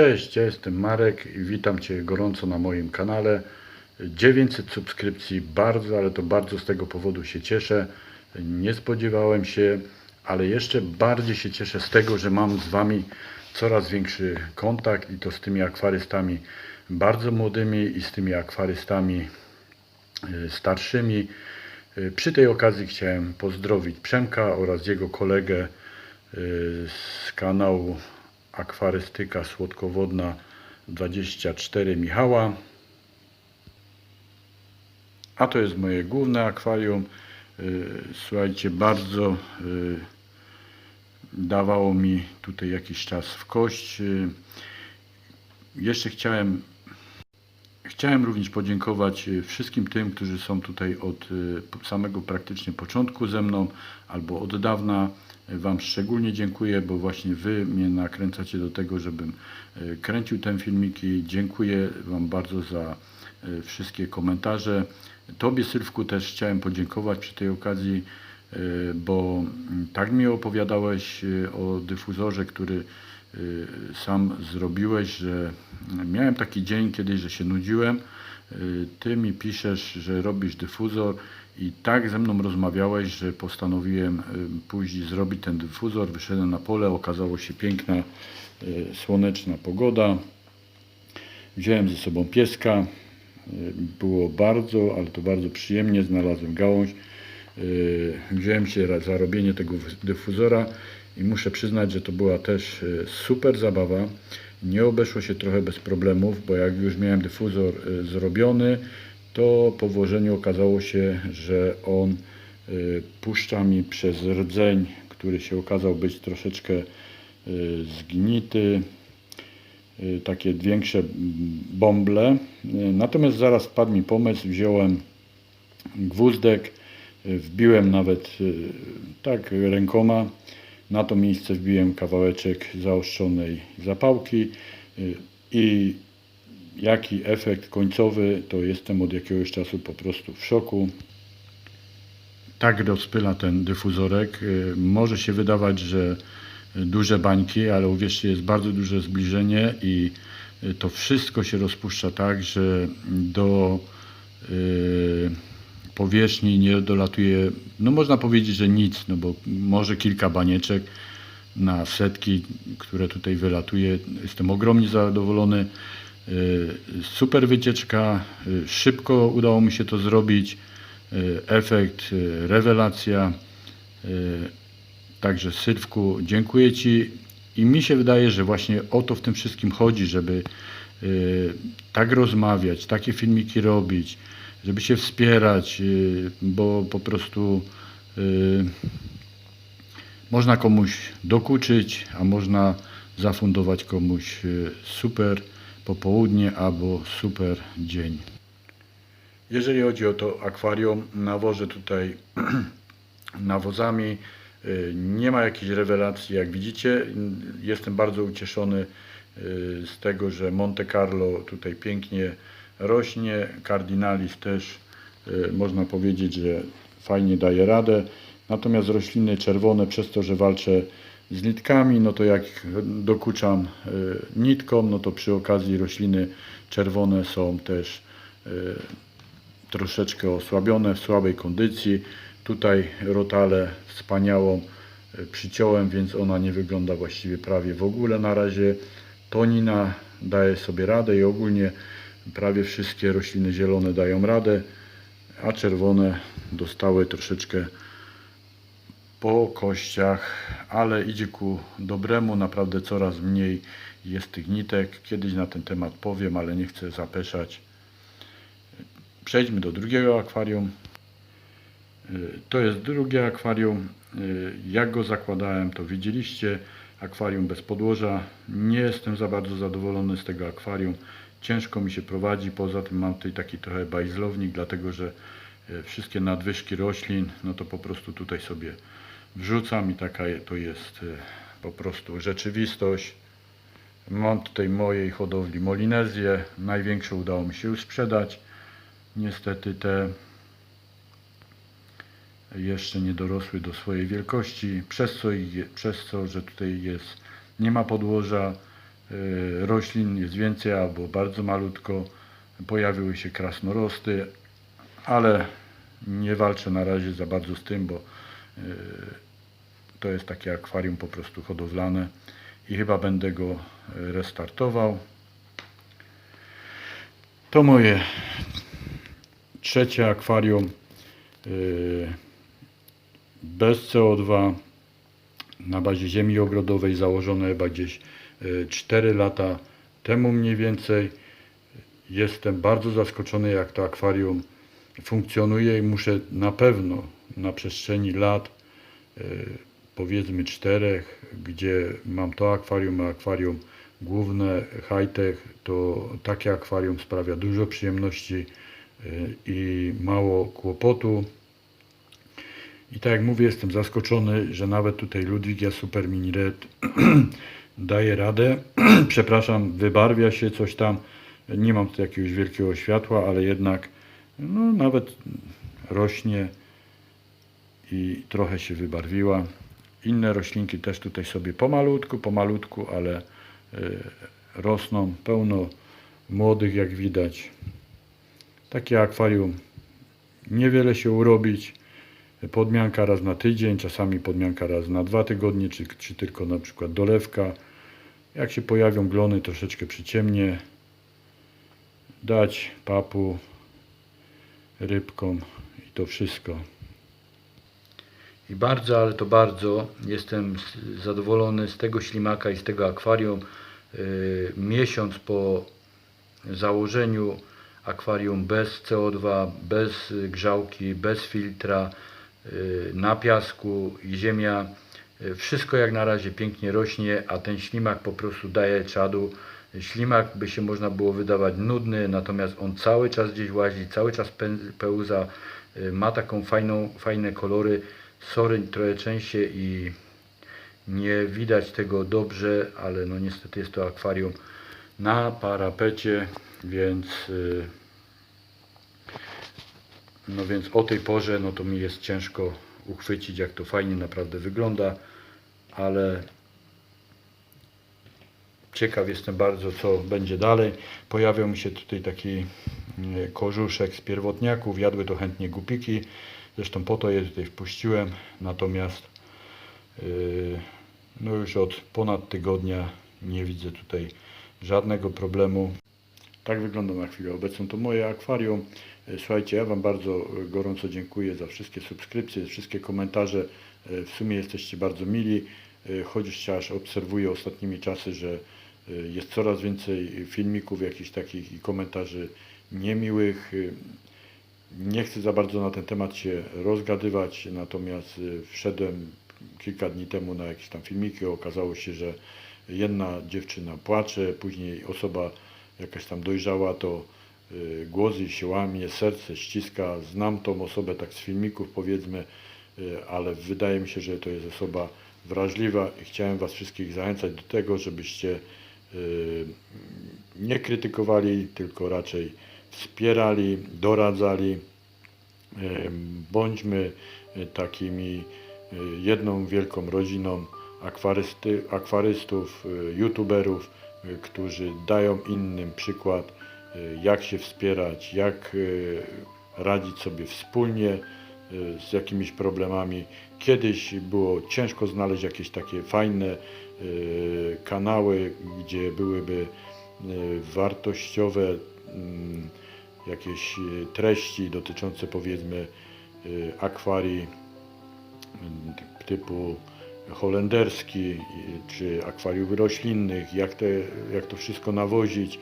Cześć, ja jestem Marek i witam Cię gorąco na moim kanale. 900 subskrypcji, bardzo, ale to bardzo z tego powodu się cieszę. Nie spodziewałem się, ale jeszcze bardziej się cieszę z tego, że mam z Wami coraz większy kontakt i to z tymi akwarystami bardzo młodymi i z tymi akwarystami y, starszymi. Y, Przy tej okazji chciałem pozdrowić Przemka oraz jego kolegę y, z kanału Akwarystyka Słodkowodna 24 Michała. A to jest moje główne akwarium. Y, Słuchajcie, bardzo y, dawało mi tutaj jakiś czas w kość. Y, Jeszcze chciałem Chciałem również podziękować wszystkim tym, którzy są tutaj od samego praktycznie początku ze mną albo od dawna. Wam szczególnie dziękuję, bo właśnie Wy mnie nakręcacie do tego, żebym y, kręcił te filmiki. Dziękuję Wam bardzo za y, wszystkie komentarze. Tobie, Sylwku, też chciałem podziękować przy tej okazji, y, bo mm, tak mi opowiadałeś o dyfuzorze, który sam zrobiłeś, że miałem taki dzień kiedyś, że się nudziłem. Ty mi piszesz, że robisz dyfuzor i tak ze mną rozmawiałeś, że postanowiłem y, i zrobić ten dyfuzor. Wyszedłem na pole, okazało się piękna, y, słoneczna pogoda. Wziąłem ze sobą pieska. Y, Było bardzo, ale to bardzo przyjemnie. Znalazłem gałąź. Wziąłem się za robienie tego dyfuzora i muszę przyznać, że to była też super zabawa. Nie obeszło się trochę bez problemów, bo jak już miałem dyfuzor zrobiony, to po włożeniu okazało się, że on y, puszcza mi przez rdzeń, który się okazał być troszeczkę y, zgnity, y, takie większe bąble. Natomiast zaraz wpadł mi pomysł, wziąłem gwózdek, wbiłem nawet tak rękoma. Na to miejsce wbiłem kawałeczek zaostrzonej zapałki i jaki efekt końcowy, to jestem od jakiegoś czasu po prostu w szoku. Tak rozpyla ten dyfuzorek. Y, Może się wydawać, że duże bańki, ale uwierzcie, jest bardzo duże zbliżenie i y, to wszystko się rozpuszcza tak, że do y, powierzchni nie dolatuje, no można powiedzieć, że nic, no bo może kilka banieczek na setki, które tutaj wylatuje. Jestem ogromnie zadowolony. Y, Super wycieczka, y, szybko udało mi się to zrobić. Y, Efekt, rewelacja. Także Sylwku, dziękuję Ci i mi się wydaje, że właśnie o to w tym wszystkim chodzi, żeby tak rozmawiać, takie filmiki robić, żeby się wspierać, bo po prostu można komuś dokuczyć, a można zafundować komuś super popołudnie albo super dzień. Jeżeli chodzi o to akwarium, nawożę tutaj nawozami. Y, Nie ma jakiejś rewelacji, jak widzicie. Jestem bardzo ucieszony y, z tego, że Monte Carlo tutaj pięknie rośnie. Cardinalis też y, można powiedzieć, że fajnie daje radę. Natomiast rośliny czerwone, przez to, że walczę z nitkami, no to jak dokuczam y, nitką, no to przy okazji rośliny czerwone są też y, troszeczkę osłabione, w słabej kondycji. Tutaj rotalę wspaniałą e, przyciąłem, więc ona nie wygląda właściwie prawie w ogóle na razie. Tonina daje sobie radę i ogólnie prawie wszystkie rośliny zielone dają radę, a czerwone dostały troszeczkę po kościach, ale idzie ku dobremu, naprawdę coraz mniej jest tych nitek. Kiedyś na ten temat powiem, ale nie chcę zapeszać. Przejdźmy do drugiego akwarium. To jest drugie akwarium. Jak go zakładałem, to widzieliście. Akwarium bez podłoża. Nie jestem za bardzo zadowolony z tego akwarium. Ciężko mi się prowadzi. Poza tym mam tutaj taki trochę bajzlownik, dlatego że wszystkie nadwyżki roślin, no to po prostu tutaj sobie wrzucam i taka to jest y, po prostu rzeczywistość. Mam tutaj mojej hodowli Molinezję. Największą udało mi się już sprzedać. Niestety te jeszcze nie dorosły do swojej wielkości, przez co, przez co że tutaj jest, nie ma podłoża, y, roślin jest więcej albo bardzo malutko. Pojawiły się krasnorosty, ale nie walczę na razie za bardzo z tym, bo y, to jest takie akwarium po prostu hodowlane i chyba będę go y, restartował. To moje trzecie akwarium y, bez CO2 na bazie ziemi ogrodowej założone chyba gdzieś y, 4 lata temu mniej więcej. Jestem bardzo zaskoczony jak to akwarium funkcjonuje i muszę na pewno na przestrzeni lat y, powiedzmy czterech, gdzie mam to akwarium, a akwarium główne high-tech, to takie akwarium sprawia dużo przyjemności y, i mało kłopotu. I tak jak mówię, jestem zaskoczony, że nawet tutaj Ludwigia Super Mini Red daje radę. Przepraszam, wybarwia się coś tam. Nie mam tu jakiegoś wielkiego światła, ale jednak no, nawet rośnie i trochę się wybarwiła. Inne roślinki też tutaj sobie pomalutku, pomalutku, ale y, rosną. Pełno młodych, jak widać. Takie akwarium niewiele się urobić. Podmianka raz na tydzień, czasami podmianka raz na dwa tygodnie, czy, czy tylko na przykład dolewka. Jak się pojawią glony, troszeczkę przyciemnie. Dać papu, rybkom i to wszystko. I bardzo, ale to bardzo jestem zadowolony z tego ślimaka i z tego akwarium. Yy, Miesiąc po założeniu akwarium bez CO2, bez y, grzałki, bez filtra, y, na piasku i ziemia. Y, Wszystko jak na razie pięknie rośnie, a ten ślimak po prostu daje czadu. Ślimak by się można było wydawać nudny, natomiast on cały czas gdzieś łazi, cały czas pełza, y, ma taką fajną, fajne kolory. Sorry trochę częściej i nie widać tego dobrze, ale no niestety jest to akwarium na parapecie, więc y, no więc o tej porze no to mi jest ciężko uchwycić jak to fajnie naprawdę wygląda, ale ciekaw jestem bardzo co będzie dalej. Pojawiał mi się tutaj taki y, korzuszek z pierwotniaków, jadły to chętnie gupiki, zresztą po to je tutaj wpuściłem, natomiast y, no już od ponad tygodnia nie widzę tutaj żadnego problemu. Tak wygląda na chwilę obecną to moje akwarium. E, Słuchajcie, ja Wam bardzo e, gorąco dziękuję za wszystkie subskrypcje, wszystkie komentarze. E, W sumie jesteście bardzo mili, chociaż aż obserwuję ostatnimi czasy, że jest coraz więcej filmików jakichś takich i komentarzy niemiłych. E, Nie chcę za bardzo na ten temat się rozgadywać, natomiast y, wszedłem kilka dni temu na jakieś tam filmiki. Okazało się, że jedna dziewczyna płacze, później osoba jakaś tam dojrzała, to y, jej się łamie, serce ściska. Znam tą osobę tak z filmików powiedzmy, y, ale wydaje mi się, że to jest osoba wrażliwa i chciałem Was wszystkich zachęcać do tego, żebyście y, nie krytykowali, tylko raczej wspierali, doradzali. Em, Bądźmy takimi e, jedną wielką rodziną akwarysty, akwarystów, youtuberów, którzy dają innym przykład, jak się wspierać, jak radzić sobie wspólnie z jakimiś problemami. Kiedyś było ciężko znaleźć jakieś takie fajne e, kanały, gdzie byłyby e, wartościowe mm, jakieś e, treści dotyczące powiedzmy akwarii typu holenderski czy akwariów roślinnych, jak, te, jak to wszystko nawozić.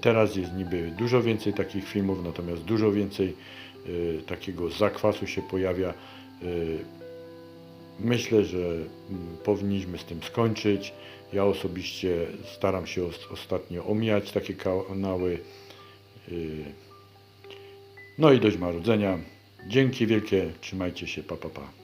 Teraz jest niby dużo więcej takich filmów, natomiast dużo więcej takiego zakwasu się pojawia. Myślę, że mm, powinniśmy z tym skończyć. Ja osobiście staram się os- ostatnio omijać takie kanały. Y, No i dość marudzenia. Dzięki wielkie, trzymajcie się, pa pa pa.